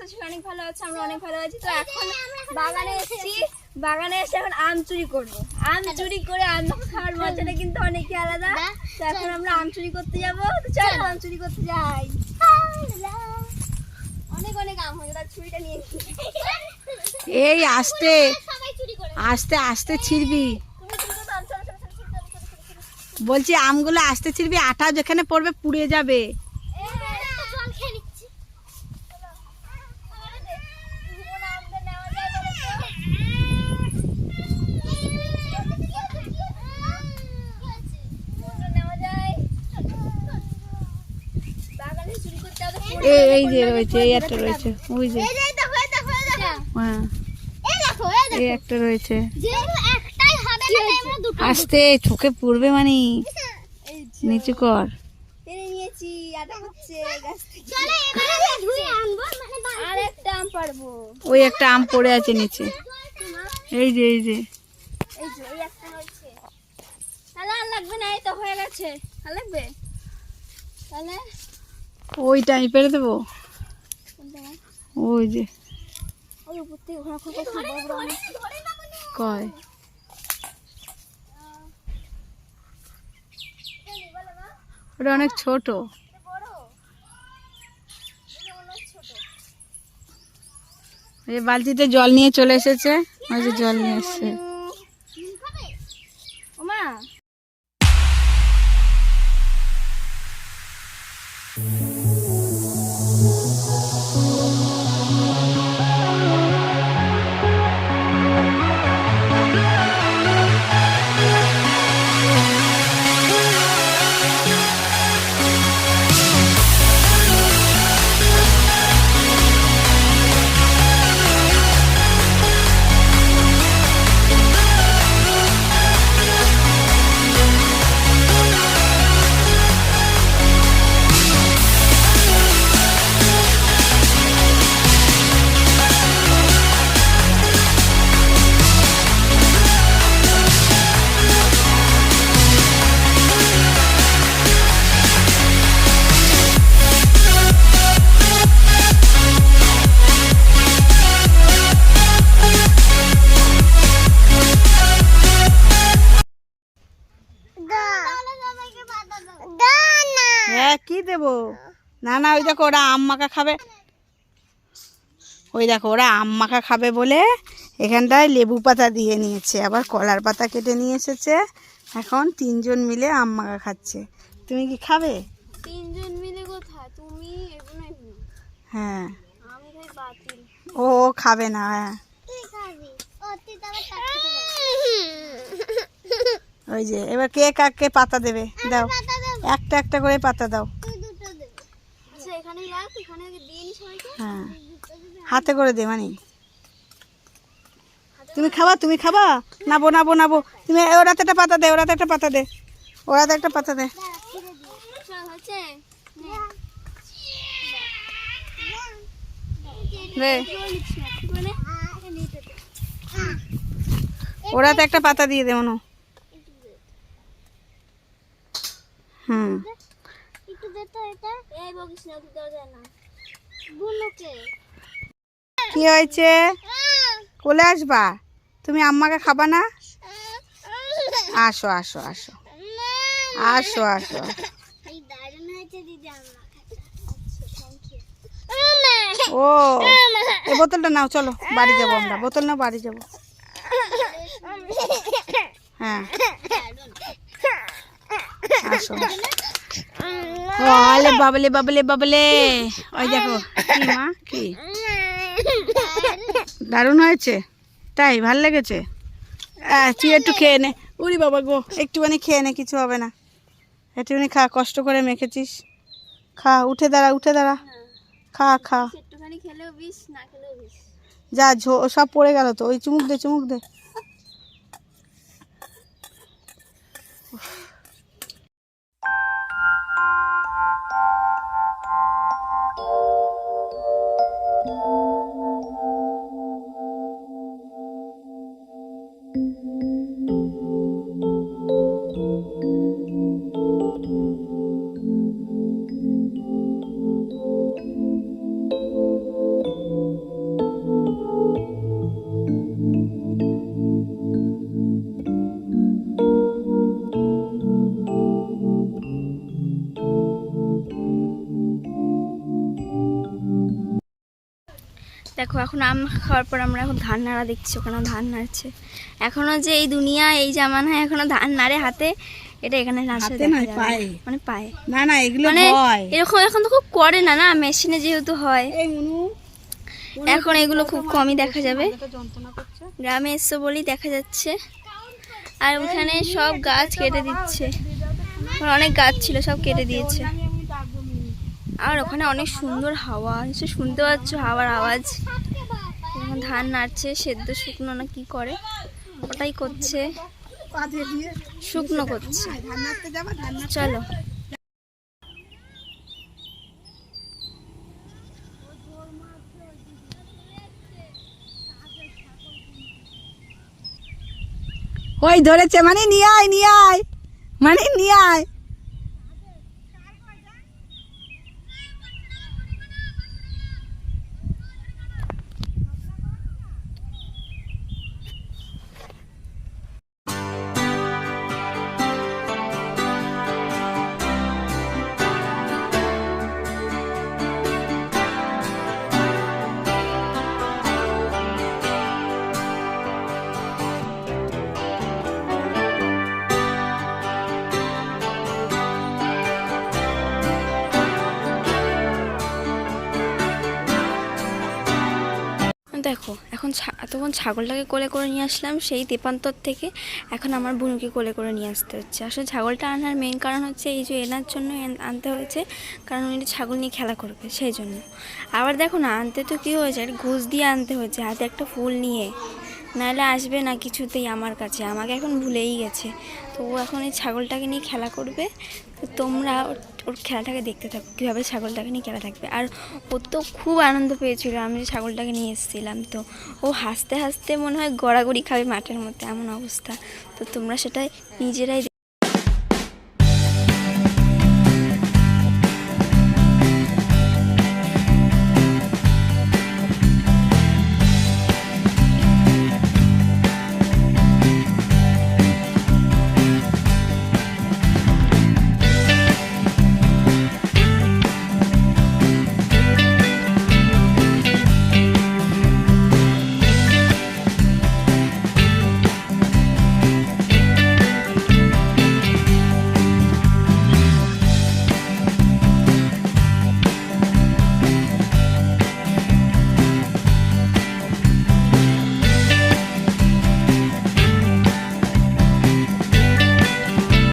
অনেক ভালো আছে আমরা অনেক ভালো আছি তো এখন বাগানে এসেছি বাগানে এসে এখন আম চুরি করব আম চুরি করে আম খাওয়ার মজাটা কিন্তু অনেকই আলাদা তো এখন আমরা আম চুরি করতে যাব তো আম চুরি করতে যাই অনেক অনেক এই আসতে আসতে আসতে ছিড়বি বলছি আমগুলো আসতে ছিড়বি আটা যেখানে পড়বে পুড়ে যাবে এই যে রয়েছে এই একটা রয়েছে ওই যে। হ্যাঁ এই একটা রয়েছে। আসতে চোখে পড়বে মানে। নিচু কর। ওই একটা আম পড়ে আছে নিচে। এই যে এই যে। লাগবে না এই তো হয়ে গেছে। লাগবে? তাহলে ওইটা আমি পেরে দেবো? ওই যে। কয়? ওটা অনেক ছোট। বালতিতে জল নিয়ে চলে এসেছে। ওই যে জল নিয়ে এসছে। ওমা। হ্যাঁ কি দেবো? না না ওই দেখো ওরা আম মাখা খাবে। ওই দেখো ওরা আম মাখা খাবে বলে এখানটায় লেবু পাতা দিয়ে নিয়েছে আবার কলার পাতা কেটে নিয়ে এসেছে। এখন তিনজন মিলে আম মাখা খাচ্ছে। তুমি কি খাবে? তিনজন মিলে কোথায়? তুমি হ্যাঁ। ও খাবে না হ্যাঁ তুই খাবি ও তুই তবে ওই যে এবার কে কাকে পাতা দেবে দাও একটা একটা করে পাতা দাও আচ্ছা হ্যাঁ হাতে করে দে মানে তুমি খাবা তুমি খাবা নাবো নাবো নাবো তুমি ওরাতে একটা পাতা দে ওরাতে একটা পাতা দে ওরাতে একটা পাতা দে মানে ওরাতে একটা পাতা দিয়ে দে মনো একটু তো এটা। এই বকিস না তুই দেওয়া না। বুনুকে। কি হয়েছে? কোলে আসবা? তুমি আম্মাকে খাবা না? আসো আসো আসো। আসো আসো। ও এই বোতলটা নাও চলো বাড়ি যাব আমরা। বোতল নাও বাড়ি যাব। হ্যাঁ। আসো। আলে বাবলে বাবলে বাবলে ওই দেখো কি মা কি? দারুণ হয়েছে। তাই ভালো লেগেছে? তুই একটু খেয়ে নে। উরি বাবা গো একটুখানি খেয়ে নে কিছু হবে না। একটুখানি খা কষ্ট করে মেখেছিস। খা উঠে দাঁড়া উঠে দাঁড়া। খা খা। যা ঝো সব পড়ে গেল তো ওই চুমুক দে চুমুক দে। দেখো এখন আম খাওয়ার পর আমরা এখন ধান নাড়া দেখছি ওখানে ধান নাড়ছে। এখনও যে এই দুনিয়া এই জামানায় এখনও ধান নাড়ে হাতে এটা এখানে। মানে পায়ে। না না এগুলো মানে এরকম এখন তো খুব করে না না? মেশিনে যেহেতু হয়। এখন এগুলো খুব কমই দেখা যাবে। গ্রামে এসছে বলেই দেখা যাচ্ছে। আর ওখানে সব গাছ কেটে দিচ্ছে। অনেক গাছ ছিল সব কেটে দিয়েছে। আর ওখানে অনেক সুন্দর হাওয়া এসে শুনতে পাচ্ছ হাওয়ার আওয়াজ। ধান নাড়ছে, সেদ্ধ শুকনো না কি করে? ওটাই করছে। শুকনো করছে। চলো। ওই ধরেছে মানে নিয়ে আয় নিয়ে আয়। মানে নিয়ে আয়। এতক্ষণ ছাগলটাকে কোলে করে নিয়ে আসলাম, সেই তেপান্তর থেকে এখন আমার বুনুকে কোলে করে নিয়ে আসতে হচ্ছে। আসলে ছাগলটা আনার মেন কারণ হচ্ছে এই যে এনার জন্য আনতে হয়েছে, কারণ উনি ছাগল নিয়ে খেলা করবে, সেই জন্য। আবার দেখো না, আনতে তো কী হয়েছে, ঘুষ দিয়ে আনতে হয়েছে, হাতে একটা ফুল নিয়ে। নাহলে আসবে না কিছুতেই আমার কাছে। আমাকে এখন ভুলেই গেছে। তো ও এখন এই ছাগলটাকে নিয়ে খেলা করবে। তো তোমরা ওর- খেলাটাকে দেখতে থাকো। কীভাবে ছাগলটাকে নিয়ে খেলা থাকবে। আর ও তো খুব আনন্দ পেয়েছিল। আমি যে ছাগলটাকে নিয়ে এসেছিলাম। তো ও হাসতে হাসতে মনে হয় গড়াগড়ি খাবে মাঠের মধ্যে। এমন অবস্থা। তো তোমরা সেটাই নিজেরাই